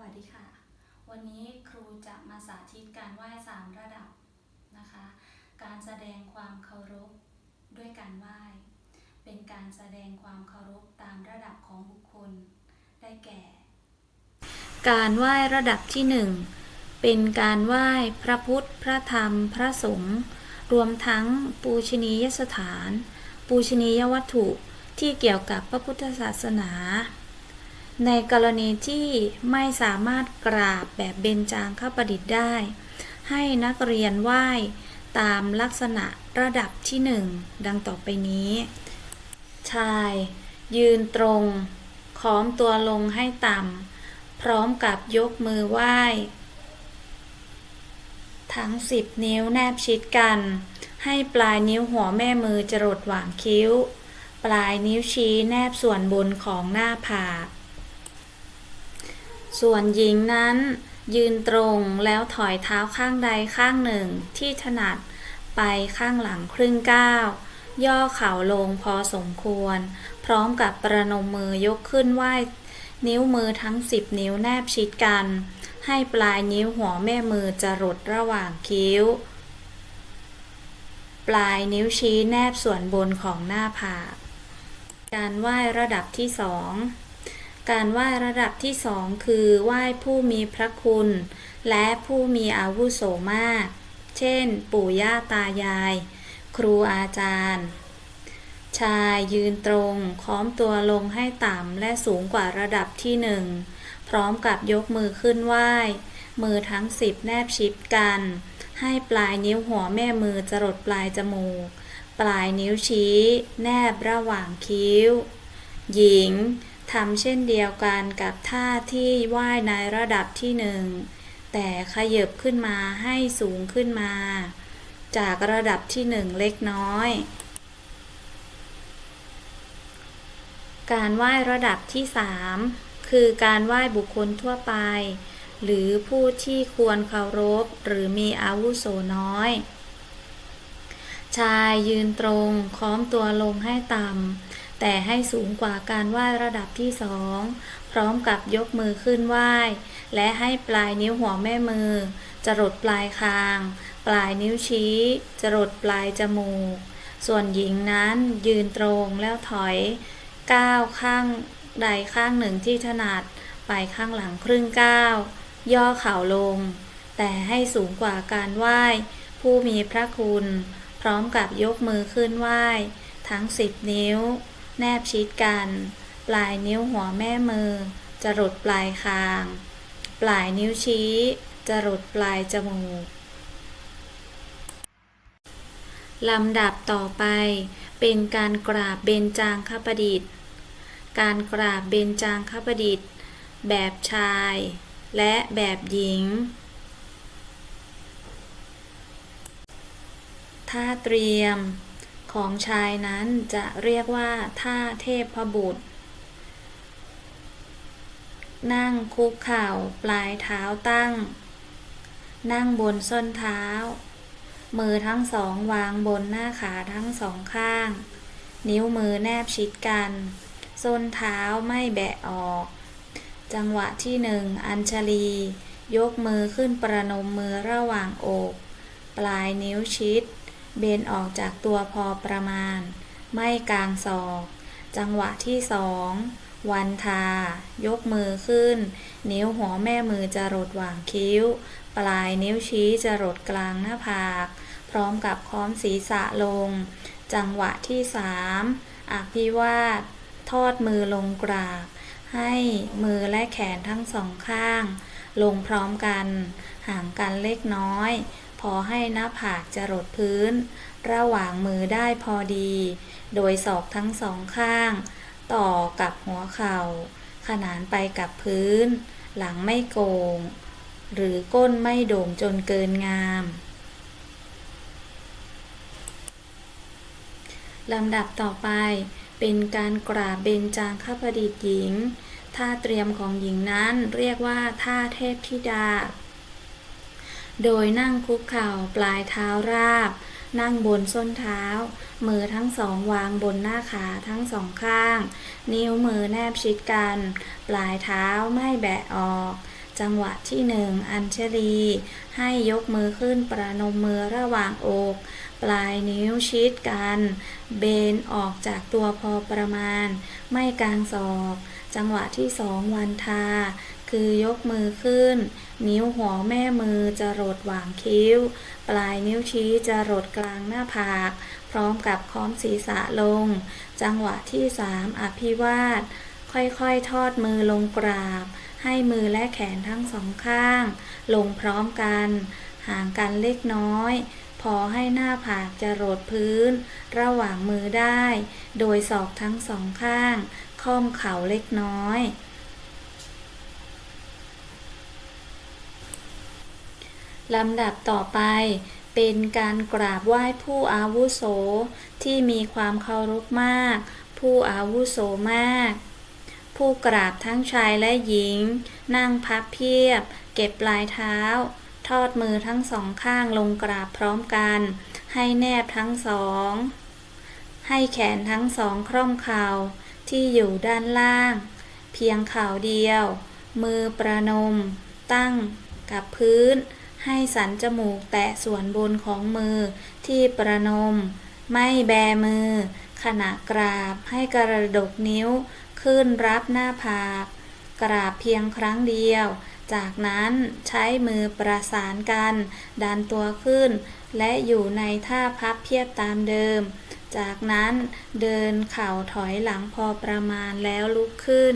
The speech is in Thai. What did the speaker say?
วัสดีค่ะ วันนี้ครูจะมาสาธิตการไหว้สามระดับนะคะ การแสดงความเคารพด้วยการไหว้ เป็นการแสดงความเคารพตามระดับของบุคคล ได้แก่ การไหว้ระดับที่หนึ่งเป็นการไหว้พระพุทธ พระธรรม พระสงฆ์ รวมทั้งปูชนียสถาน ปูชนียวัตถุที่เกี่ยวกับพระพุทธศาสนา ในกรณีที่ไม่สามารถกราบแบบเบญจางคประดิษฐ์ได้ ให้นักเรียนไหว้ตามลักษณะระดับที่หนึ่งดังต่อไปนี้ ชาย ยืนตรงค้อมตัวลงให้ต่ำ พร้อมกับยกมือไหว้ ทั้งสิบนิ้วแนบชิดกัน ให้ปลายนิ้วหัวแม่มือจรดหว่างคิ้ว ปลายนิ้วชี้แนบส่วนบนของหน้าผาก ส่วนหญิงนั้น ยืนตรงแล้วถอยเท้าข้างใดข้างหนึ่งที่ถนัดไปข้างหลังครึ่งก้าวย่อเข่าลงพอสมควร พร้อมกับประนมมือยกขึ้นไหว้นิ้วมือทั้งสิบนิ้วแนบชิดกัน ให้ปลายนิ้วหัวแม่มือจรดระหว่างคิ้ว ปลายนิ้วชี้แนบส่วนบนของหน้าผากการไหว้ระดับที่สอง การไหว้ระดับที่สองคือไหว้ผู้มีพระคุณ และผู้มีอาวุโสมาก เช่น ปู่ย่าตายาย ครูอาจารย์ ชายยืนตรง ค้อมตัวลงให้ต่ำและสูงกว่าระดับที่หนึ่ง พร้อมกับยกมือขึ้นไหว้ มือทั้งสิบแนบชิดกัน ให้ปลายนิ้วหัวแม่มือจรดปลายจมูก ปลายนิ้วชี้ แนบระหว่างคิ้ว หญิง ทำเช่นเดียวกันกับท่าที่ไหว้ในระดับที่หนึ่งแต่ขยับขึ้นมาให้สูงขึ้นมา จากระดับที่หนึ่งเล็กน้อย การไหว้ระดับที่สามคือการไหว้บุคคลทั่วไป หรือผู้ที่ควรเคารพหรือมีอาวุโสน้อย ชายยืนตรงค้อมตัวลงให้ต่ำ แต่ให้สูงกว่าการไหว้ระดับที่สองพร้อมกับยกมือขึ้นไหว้ และให้ปลายนิ้วหัวแม่มือ จรดปลายคาง ปลายนิ้วชี้ จรดปลายจมูก ส่วนหญิงนั้นยืนตรงแล้วถอยก้าวข้างใดข้างหนึ่งที่ถนัดไปข้างหลังครึ่งก้าวย่อเข่าลง แต่ให้สูงกว่าการไหว้ ผู้มีพระคุณ พร้อมกับยกมือขึ้นไหว้ ทั้งสิบนิ้ว แนบชิดกัน ปลายนิ้วหัวแม่มือจรดปลายคาง ปลายนิ้วชี้จรดปลายจมูกลำดับต่อไป เป็นการกราบเบญจางคประดิษฐ์ การกราบเบญจางคประดิษฐ์ แบบชาย และแบบหญิง ท่าเตรียม ของชายนั้นจะเรียกว่าท่าเทพบุตร นั่งคุกเข่าปลายเท้าตั้ง นั่งบนส้นเท้า มือทั้งสองวางบนหน้าขาทั้งสองข้าง นิ้วมือแนบชิดกัน ส้นเท้าไม่แบะออก จังหวะที่หนึ่งอัญชลี ยกมือขึ้นประนมมือระหว่างอก ปลายนิ้วชิด เบนออกจากตัวพอประมาณ ไม่กลางศอก จังหวะที่สองวันทา ยกมือขึ้น นิ้วหัวแม่มือจะรดหว่างคิ้ว ปลายนิ้วชี้จะรดกลางหน้าผาก พร้อมกับค้อมศีรษะลง จังหวะที่สามอภิวาท ทอดมือลงกราบ ให้มือและแขนทั้งสองข้าง ลงพร้อมกัน ห่างกันเล็กน้อย พอให้หน้าผากจะรดพื้น ระหว่างมือได้พอดี โดยศอกทั้งสองข้าง ต่อกับหัวเข่า ขนานไปกับพื้น หลังไม่โกง หรือก้นไม่โด่งจนเกินงามลำดับต่อไปเป็นการกราบเบญจางคประดิษฐ์หญิง ท่าเตรียมของหญิงนั้นเรียกว่าท่าเทพธิดา โดยนั่งคุกเข่าปลายเท้าราบ นั่งบนส้นเท้า มือทั้งสองวางบนหน้าขาทั้งสองข้าง นิ้วมือแนบชิดกัน ปลายเท้าไม่แบะออก จังหวะที่หนึ่งอัญชลี ให้ยกมือขึ้นประนมมือระหว่างอก ปลายนิ้วชิดกัน เบนออกจากตัวพอประมาณ ไม่กลางศอก จังหวะที่สองวันทา คือยกมือขึ้น นิ้วหัวแม่มือจะรดหว่างคิ้ว ปลายนิ้วชี้จะรดกลางหน้าผาก พร้อมกับค้อมศีรษะลง จังหวะที่สามอภิวาท ค่อยๆ ทอดมือลงกราบ ให้มือและแขนทั้งสองข้าง ลงพร้อมกัน ห่างกันเล็กน้อย พอให้หน้าผากจะโรดพื้น ระหว่างมือได้ โดยศอกทั้งสองข้าง ค่อมเข่าเล็กน้อย ลำดับต่อไป เป็นการกราบไหว้ผู้อาวุโส ที่มีความเคารพมาก ผู้อาวุโสมาก ผู้กราบทั้งชายและหญิง นั่งพับเพียบ เก็บปลายเท้า ทอดมือทั้งสองข้างลงกราบพร้อมกัน ให้แนบทั้งสอง ให้แขนทั้งสองคร่อมเข่าที่อยู่ด้านล่าง เพียงเข่าเดียว มือประนม ตั้งกับพื้น ให้สันจมูกแตะส่วนบนของมือที่ประนม ไม่แบมือ ขณะกราบให้กระดกนิ้วขึ้นรับหน้าผาก กราบเพียงครั้งเดียว จากนั้นใช้มือประสานกัน ดันตัวขึ้น และอยู่ในท่าพับเพียบตามเดิม จากนั้นเดินเข่าถอยหลังพอประมาณแล้วลุกขึ้น